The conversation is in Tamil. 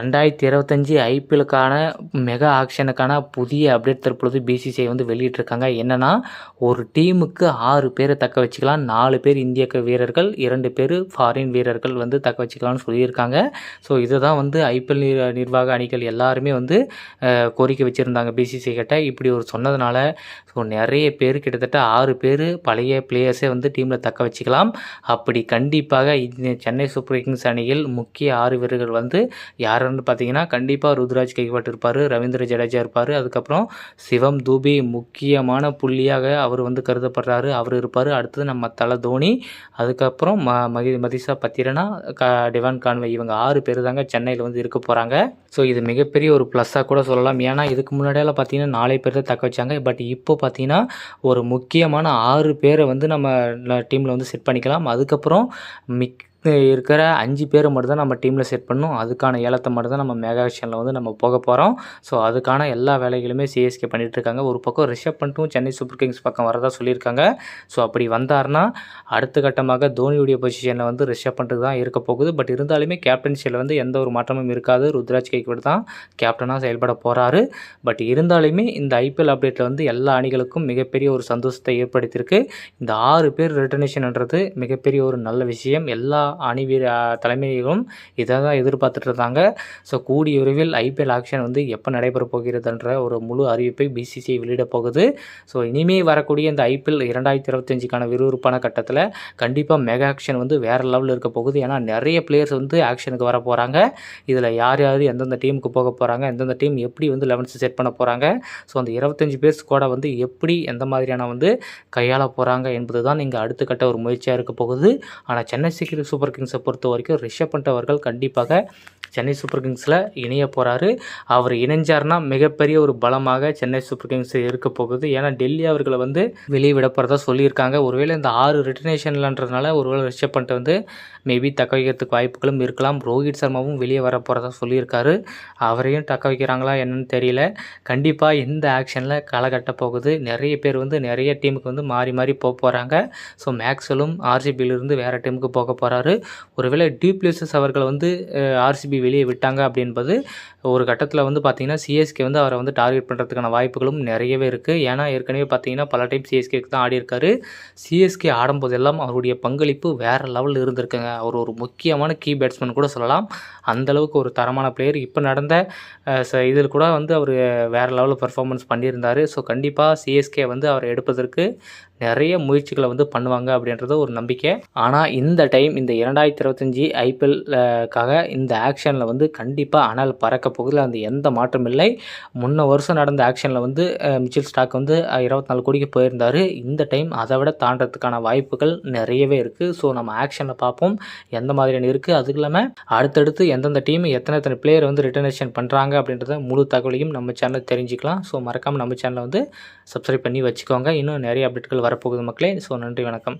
ரெண்டாயிரத்தி இருபத்தஞ்சி ஐபிஎல்லுக்கான மெகா ஆக்ஷனுக்கான புதிய அப்டேட் தற்பொழுது பிசிசிஐ வந்து வெளியிட்டிருக்காங்க. என்னென்னா ஒரு டீமுக்கு ஆறு பேரை தக்க வச்சுக்கலாம். நாலு பேர் இந்திய வீரர்கள் இரண்டு பேர் ஃபாரின் வீரர்கள் வந்து தக்க வச்சுக்கலாம்னு சொல்லியிருக்காங்க. ஸோ இதை தான் வந்து ஐபிஎல் நிர்வாக அணிகள் எல்லாருமே வந்து கோரிக்கை வச்சுருந்தாங்க பிசிசிஐ கிட்ட. இப்படி ஒரு சொன்னதுனால ஸோ நிறைய பேர் கிட்டத்தட்ட ஆறு பேர் பழைய பிளேயர்ஸே வந்து டீமில் தக்க வச்சுக்கலாம். அப்படி கண்டிப்பாக சென்னை சூப்பர் கிங்ஸ் அணியில் முக்கிய ஆறு வீரர்கள் வந்து யார் யாருன்னு பார்த்தீங்கன்னா கண்டிப்பாக ருத்ராஜ் கைவாட் இருப்பார் ரவீந்திர ஜடேஜா இருப்பார். அதுக்கப்புறம் சிவம் தூபி முக்கியமான புள்ளியாக அவர் வந்து கருதப்படுறாரு. அவர் இருப்பார். அடுத்தது நம்ம தலை தோனி அதுக்கப்புறம் ம மகி மதிசா பத்திரனா க டிவான் கான்வே. இவங்க ஆறு பேர் தாங்க சென்னையில் வந்து இருக்க போகிறாங்க ஸோ இது மிகப்பெரிய ஒரு ப்ளஸ்ஸாக கூட சொல்லலாம். ஏன்னா இதுக்கு முன்னாடியெல்லாம் பார்த்தீங்கன்னா நாலே பேர் தான் தக்க வச்சாங்க. பட் இப்போ பார்த்தீங்கன்னா ஒரு முக்கியமான ஆறு பேரை வந்து நம்ம டீமில் வந்து செட் பண்ணிக்கலாம். அதுக்கப்புறம் மிக் இருக்கிற அஞ்சு பேரை மட்டும் தான் நம்ம டீமில் செட் பண்ணணும். அதுக்கான ஏலத்தை மட்டும் தான் நம்ம மெகா ஆக்ஷனில் வந்து நம்ம போக போகிறோம் ஸோ அதுக்கான எல்லா வேலைகளுமே சிஎஸ்கே பண்ணிகிட்டு இருக்காங்க. ஒரு பக்கம் ரிஷப் பண்ணிட்டும் சென்னை சூப்பர் கிங்ஸ் பக்கம் வரதா சொல்லியிருக்காங்க. ஸோ அப்படி வந்தார்னா அடுத்த கட்டமாக தோனியுடைய பொசிஷனில் வந்து ரிஷப் பண்ணிட்டு தான் இருக்க போகுது. பட் இருந்தாலுமே கேப்டன்ஷியில் வந்து எந்த ஒரு மாற்றமும் இருக்காது. ருத்ராஜ் கைக்வட் தான் கேப்டனாக செயல்பட போகிறாரு பட் இருந்தாலுமே இந்த ஐபிஎல் அப்டேட்டில் வந்து எல்லா அணிகளுக்கும் மிகப்பெரிய ஒரு சந்தோஷத்தை ஏற்படுத்தியிருக்கு. இந்த ஆறு பேர் ரிட்டர்னேஷன்ன்றது மிகப்பெரிய ஒரு நல்ல விஷயம். எல்லா அணி வீர தலைமையிலும் இதை தான் எதிர்பார்த்துட்டு இருந்தாங்க ஸோ கூடிய விரைவில் ஐபிஎல் ஆக்ஷன் வந்து எப்போ நடைபெற போகிறதுன்ற ஒரு முழு அறிவிப்பை பிசிசிஐ வெளியிட போகுது. ஸோ இனிமேல் வரக்கூடிய இந்த ஐபிஎல் இரண்டாயிரத்தி இருபத்தஞ்சுக்கான விறுவிறுப்பான கட்டத்தில் கண்டிப்பாக மெகா ஆக்ஷன் வந்து வேறு லெவலில் இருக்க போகுது. ஏன்னா நிறைய பிளேயர்ஸ் வந்து ஆக்ஷனுக்கு வர போகிறாங்க இதில் யார் யார் எந்தெந்த டீமுக்கு போக போகிறாங்க எந்தெந்த டீம் எப்படி வந்து லெவன்ஸ் செட் பண்ண போகிறாங்க ஸோ அந்த இருபத்தஞ்சி பேர் கூட வந்து எப்படி எந்த மாதிரியான வந்து கையாள போகிறாங்க என்பது தான் இங்கே அடுத்த கட்ட ஒரு முயற்சியாக இருக்க போகுது. ஆனால் சென்னை சிக்ரி சூப்பர் கிங்ஸை பொறுத்த வரைக்கும் ரிஷப் பண்ட் அவர்கள் கண்டிப்பாக சென்னை சூப்பர் கிங்ஸில் இணைய போகிறாரு அவர் இணைஞ்சார்னா மிகப்பெரிய ஒரு பலமாக சென்னை சூப்பர் கிங்ஸ் இருக்க போகுது. ஏன்னா டெல்லி அவர்களை வந்து வெளியே விட போகிறதா சொல்லியிருக்காங்க. ஒருவேளை இந்த ஆறு ரிட்டர்னேஷன்லன்றதுனால ஒருவேளை ரிஷப் பண்ணிட்டு வந்து மேபி தக்க வைக்கிறதுக்கு வாய்ப்புகளும் இருக்கலாம். ரோஹித் சர்மாவும் வெளியே வர போகிறதா சொல்லியிருக்காரு. அவரையும் தக்க வைக்கிறாங்களா என்னன்னு தெரியல. கண்டிப்பாக இந்த ஆக்ஷனில் களை கட்ட போகுது. நிறைய பேர் வந்து நிறைய டீமுக்கு வந்து மாறி மாறி போக போகிறாங்க ஸோ மேக்ஸலும் ஆர்சிபியிலிருந்து வேறு டீமுக்கு போக போகிறாரு ஒருவேளை டியூப்ளேசஸ் அவர்கள் வந்து ஆர்சிபி வெளியே விட்டாங்க அப்படின்பது ஒரு கட்டத்தில் வந்து பார்த்திங்கன்னா சிஎஸ்கே வந்து அவரை வந்து டார்கெட் பண்ணுறதுக்கான வாய்ப்புகளும் நிறையவே இருக்குது ஏன்னா ஏற்கனவே பார்த்தீங்கன்னா பல டைம் சிஎஸ்கேக்கு தான் ஆடியிருக்காரு சிஎஸ்கே ஆடும்போதெல்லாம் அவருடைய பங்களிப்பு வேறு லெவலில் இருந்திருக்குங்க. அவர் ஒரு முக்கியமான கீ பேட்ஸ்மேன் கூட சொல்லலாம். அந்தளவுக்கு ஒரு தரமான பிளேயர் இப்போ நடந்த இதில் கூட வந்து அவர் வேறு லெவலில் பர்ஃபார்மன்ஸ் பண்ணியிருந்தார். ஸோ கண்டிப்பாக சிஎஸ்கே வந்து அவரை எடுப்பதற்கு நிறைய முயற்சிகளை வந்து பண்ணுவாங்க அப்படின்றது ஒரு நம்பிக்கை. ஆனால் இந்த டைம் இந்த இரண்டாயிரத்தி இருபத்தஞ்சி ஐபிஎல்லுக்காக இந்த ஆக்ஷனில் வந்து கண்டிப்பாக அனல் பறக்க போகுதில். அந்த எந்த மாற்றம் இல்லை. முன்ன வருஷம் நடந்த ஆக்ஷனில் வந்து மிச்சில் ஸ்டாக் வந்து இருபத்தி நாலு கோடிக்கு போயிருந்தார். இந்த டைம் அதை விட தாண்டதுக்கான வாய்ப்புகள் நிறையவே இருக்குது ஸோ நம்ம ஆக்ஷனில் பார்ப்போம் எந்த மாதிரியான இருக்குது அதுக்கு இல்லாமல் அடுத்தடுத்து எந்தெந்த டீம் எத்தனை எத்தனை பிளேயர் வந்து ரிட்டர்னேஷன் பண்ணுறாங்க அப்படின்றத முழு தகவலையும் நம்ம சேனலில் தெரிஞ்சுக்கலாம். ஸோ மறக்காமல் நம்ம சேனலை வந்து சப்ஸ்கிரைப் பண்ணி வச்சுக்கோங்க. இன்னும் நிறைய அப்டேட்கள் வரப்போகுது மக்களே. ஸோ நன்றி வணக்கம்.